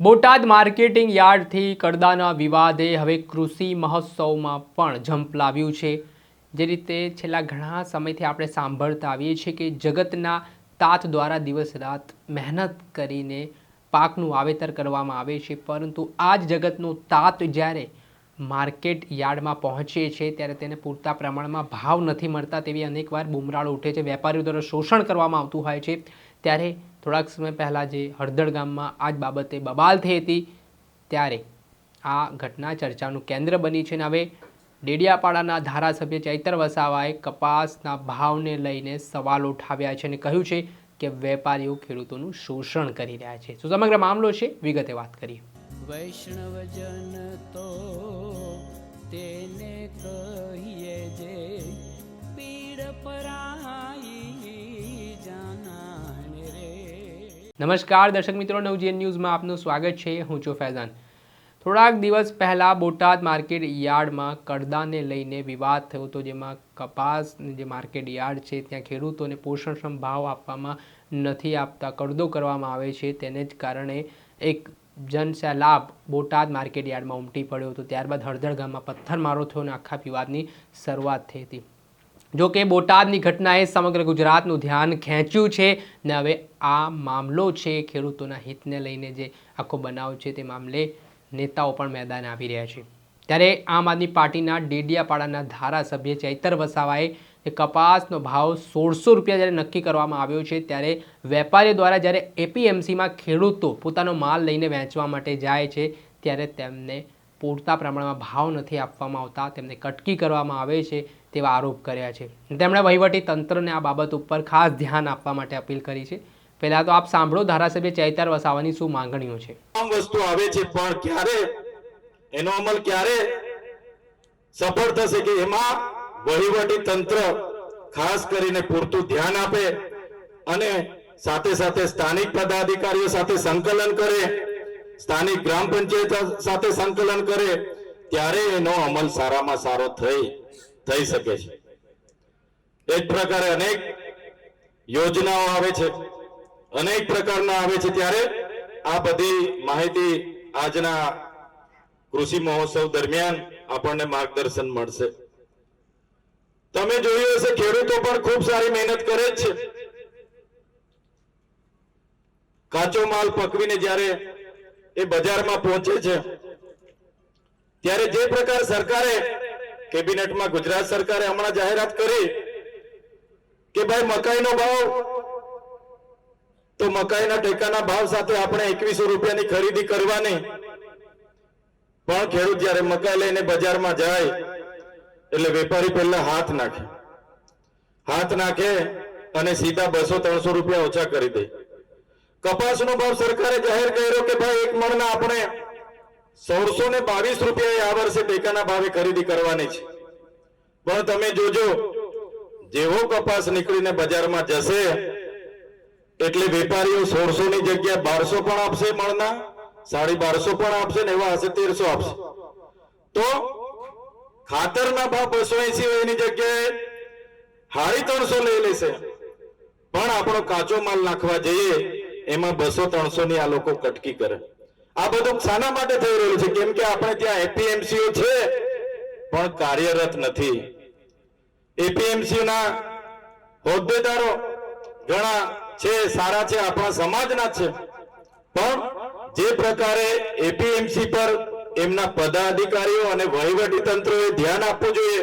Botad marketing યાર્ડથી કડદાના વિવાદે હવે કૃષિ મહોત્સવમાં પણ જંપ લાવ્યું છે. જે રીતે છેલ્લા ઘણા સમયથી આપણે સાંભળતા આવીએ છીએ કે જગતના તાત દ્વારા દિવસ રાત મહેનત કરીને પાકનું વાવેતર કરવામાં આવે છે. પરંતુ આ જ જગતનો તાત જ્યારે માર્કેટ યાર્ડમાં પહોંચે છે, ત્યારે તેને પૂરતા પ્રમાણમાં ભાવ નથી મળતા તેવી અનેકવાર બુમરાળો ઉઠે છે. વેપારીઓ દ્વારા શોષણ કરવામાં આવતું હોય છે. ત્યારે થોડાક સમય પહેલાં જે હળદળ ગામમાં આ જ બાબતે બબાલ થઈ હતી, ત્યારે આ ઘટના ચર્ચાનું કેન્દ્ર બની છે અને હવે ડેડિયાપાડાના ધારાસભ્ય ચૈતર વસાવાએ કપાસના ભાવને લઈને સવાલ ઉઠાવ્યા છે અને કહ્યું છે કે વેપારીઓ ખેડૂતોનું શોષણ કરી રહ્યા છે. તો સમગ્ર મામલો છે? વિગતે વાત કરીએ. વૈષ્ણવજન તો તેને કહીએ જે નમસ્કાર, દર્શક મિત્રો નવજીએન ન્યૂઝમાં આપનું સ્વાગત છે. હું છું ફૈઝાન. થોડાક દિવસ પહેલાં બોટાદ માર્કેટ યાર્ડમાં કડદાને લઈને વિવાદ થયો હતો, જેમાં કપાસ જે માર્કેટ યાર્ડ છે, ત્યાં ખેડૂતોને પોષણક્ષમ ભાવ આપવામાં નથી આપતા કડદો કરવામાં આવે છે. તેને જ કારણે એક જનસેલાબ બોટાદ માર્કેટ યાર્ડમાં ઉમટી પડ્યો હતો. ત્યારબાદ હળદર ગામમાં પથ્થરમારો થયો અને આખા વિવાદની શરૂઆત થઈ હતી. જો કે બોટાદની ઘટનાએ સમગ્ર ગુજરાતનું ધ્યાન ખેંચ્યું છે ને હવે આ મામલો છે ખેડૂતોના હિતને લઈને જે આખો બનાવ છે તે મામલે નેતાઓ પણ મેદાન આવી રહ્યા છે. ત્યારે આમ આદમી પાર્ટીના ડેડિયાપાડાના ધારાસભ્ય ચૈતર વસાવાએ એ કપાસનો ભાવ સોળસો રૂપિયા જ્યારે નક્કી કરવામાં આવ્યો છે ત્યારે વેપારીઓ દ્વારા જ્યારે એપીએમસીમાં ખેડૂતો પોતાનો માલ લઈને વેચવા માટે જાય છે ત્યારે તેમને પૂરતા પ્રમાણમાં ભાવ નથી આપવામાં આવતા, તેમને કટકી કરવામાં આવે છે તેવા આરોપ કર્યા છે. તેમણે વહીવટી તંત્રને આ બાબત ઉપર ખાસ ધ્યાન આપવા માટે અપીલ કરી છે. પહેલા તો આપ સાંભળો, ધારાસભ્ય ચૈતર વસાવાની શું માંગણીઓ છે. વસ્તુ આવે છે, પણ ક્યારે? એનો અમલ ક્યારે? સફળ થશે કે એમાં? વહીવટી તંત્ર ખાસ કરીને પૂરતું ધ્યાન આપે અને સાથે સાથે સ્થાનિક પદાધિકારીઓ સાથે સંકલન કરે સ્થાનિક ગ્રામ પંચાયત સાથે સંકલન કરે, ત્યારે એનો અમલ સારામાં સારો થઈ થઈ શકે છે. એ જ પ્રકારે અનેક યોજનાઓ આવે છે. અનેક પ્રકારના આવે છે ત્યારે આ બધી માહિતી આજના કૃષિ મહોત્સવ દરમિયાન આપણને માર્ગદર્શન મળશે. તમે જોયું હશે, ખેડૂતો પણ ખૂબ સારી મહેનત કરે જ છે. કાચો માલ પકવીને જ્યારે એ બજારમાં પહોંચે છે. ત્યારે જે પ્રકાર સરકારે કેબિનેટમાં ગુજરાત સરકારે હમણાં જાહેરાત કરી કે ભાઈ મકાઈનો ભાવ, તો મકાઈના ટેકાના ભાવ સાથે આપણે એકવીસો રૂપિયાની ખરીદી કરવાની. પણ ખેડૂત જયારે મકાઈ લઈને બજારમાં જાય, એટલે વેપારી પહેલા હાથ નાખે. હાથ નાખે અને સીધા બસો ત્રણસો રૂપિયા ઓછા કરી દે. કપાસનો ભાવ સરકારે જાહેર કર્યો કે ભાઈ એક મણના આપણે સોળસો ને બાવીસ રૂપિયા આ વર્ષે ટેકાના ભાવે ખરીદી કરવાની છે. પણ તમે જોજો, જેવો કપાસ નીકળીને બજારમાં જશે, એટલે વેપારીઓ સોળસો ની જગ્યાએ બારસો પણ આપશે મળના સાડી બારસો પણ આપશે ને એવા હશે તેરસો આપશે. તો ખાતરના ભાવ બસો એસી એની જગ્યાએ હાડી ત્રણસો લઈ લેશે. પણ આપણો કાચો માલ નાખવા જઈએ એમાં બસો ત્રણસો ની આ લોકો કટકી કરે. આ બધું શાના માટે થઈ રહ્યું છે? કેમ કે આપણે ત્યાં એપીએમસીઓ છે, પણ કાર્યરત નથી. એપીએમસી ના હોદ્દેદારો ઘણા છે, સારા છે, આપણા સમાજના છે. પણ જે પ્રકારે એપીએમસી પર એમના પદાધિકારીઓ અને વહીવટી તંત્રોએ ધ્યાન આપવું જોઈએ,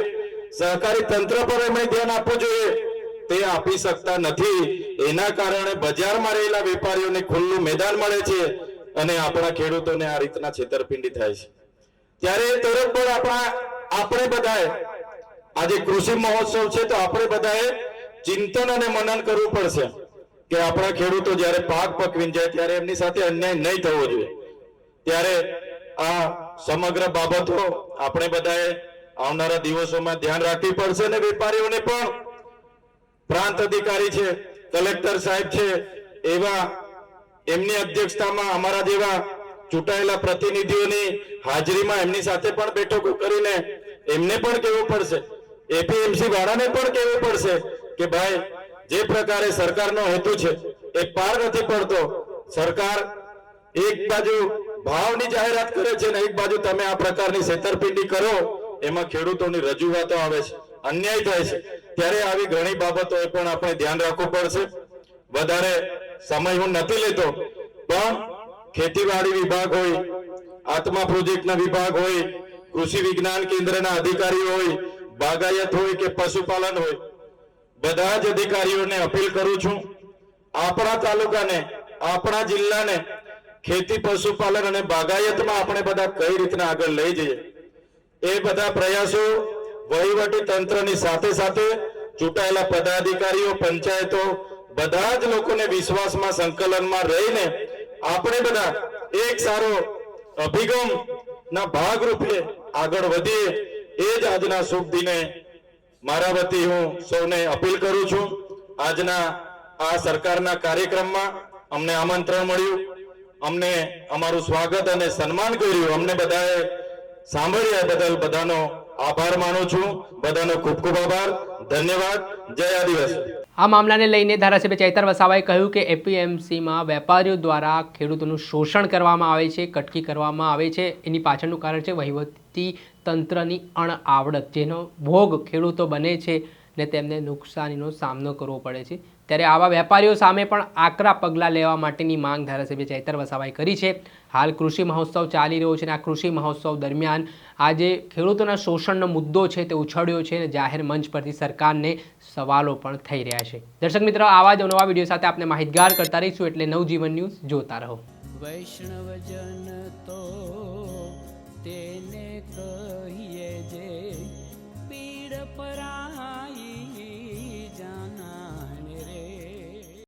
સહકારી તંત્ર પર એમણે ધ્યાન આપવું જોઈએ તે આપી શકતા નથી. એના કારણે બજારમાં રહેલા વેપારીઓને ખુલ્લું મેદાન મળે છે અને આપણા ખેડૂતોને આ રીતના છેતરપિંડી થાય છે. ત્યારે એ તરફ પણ આપણા આપણે બધાએ, આજે કૃષિ મહોત્સવ છે તો આપણે બધાએ ચિંતન અને મનન કરવું પડશે કે આપણા ખેડૂતો જ્યારે પાક પકવીને જાય ત્યારે એમની સાથે અન્યાય નહીં થવો જોઈએ. ત્યારે આ સમગ્ર બાબતો આપણે બધાએ આવનારા દિવસોમાં ધ્યાન રાખવી પડશે અને વેપારીઓને પણ પ્રાંત અધિકારી છે, કલેક્ટર સાહેબ છે, એવા એમની અધ્યક્ષતામાં અમારા જેવા ચૂંટાયેલા પ્રતિનિધિઓની હાજરીમાં એમની સાથે પણ બેઠકો કરીને એમને પણ કહેવું પડશે. એપીએમસી વાળાને પણ કહેવું પડશે કે ભાઈ, જે પ્રકારે સરકારનો હેતુ છે, એ પાર નથી પડતો. સરકાર એક બાજુ ભાવની જાહેરાત કરે છે ને એક બાજુ તમે આ પ્રકારની છેતરપિંડી કરો, એમાં ખેડૂતોની રજૂઆતો આવે છે, અન્યાય થાય છે. ત્યારે આવી ઘણી બાબતોએ પણ આપણે ધ્યાન રાખવું પડશે. વધારે સમય હું નથી લેતો, પણ ખેતીવાડી વિભાગ હોય, આત્મા પ્રોજેક્ટના વિભાગ હોય, કૃષિ વિજ્ઞાન કેન્દ્રના અધિકારીઓ હોય, બાગાયત હોય કે પશુપાલન હોય, બધા જ અધિકારીઓને અપીલ કરું છું, આપણા તાલુકાને, આપણા જિલ્લાને ખેતી, પશુપાલન અને બાગાયતમાં આપણે બધા કઈ રીતના આગળ લઈ જઈએ. એ બધા પ્રયાસો વહીવટી તંત્રની સાથે સાથે ચૂંટાયેલા પદાધિકારીઓ, પંચાયતો બધા જ લોકોને વિશ્વાસમાં, સંકલનમાં રહીને આપણે બધા એક સારો અભિગમ ના ભાગરૂપે આગળ વધીએ એ જ આજના શુભ દિને મારા વતી હું સૌને અપીલ કરું છું. આજના આ સરકારના કાર્યક્રમમાં અમને આમંત્રણ મળ્યું. અમને અમારું સ્વાગત અને સન્માન કર્યું. અમને બધાએ સાંભળ્યા બદલ બધાનો આભાર માનું છું. બધાનો ખૂબ ખૂબ આભાર. ધન્યવાદ. જય આદિવાસી. આ મામલાને લઈને ધારાસભ્ય ચૈતર વસાવાએ કહ્યું કે એપીએમસીમાં વેપારીઓ દ્વારા ખેડૂતોનું શોષણ કરવામાં આવે છે, કટકી કરવામાં આવે છે. એની પાછળનું કારણ છે વહીવટી તંત્રની અણઆવડત, જેનો ભોગ ખેડૂતો બને છે ને તેમને નુકસાનીનો સામનો કરવો પડે છે. ત્યારે આવા વેપારીઓ સામે પણ આકરા પગલાં લેવા માટેની માંગ ધારાસભ્ય ચૈતર વસાવાએ કરી છે. હાલ કૃષિ મહોત્સવ ચાલી રહ્યો છે અને આ કૃષિ મહોત્સવ દરમિયાન આજે ખેડૂતોના શોષણનો મુદ્દો છે તે ઉછળ્યો છે અને જાહેર મંચ પરથી સરકારને સવાલો પણ થઈ રહ્યા છે. દર્શક મિત્રો, આવા જ નવા વીડિયો સાથે આપણે માહિતગાર કરતા રહીશું એટલે નવજીવન ન્યૂઝ જોતા રહો. વૈષ્ણવજન તો તેને કહીએ જે પીડ પરાઈ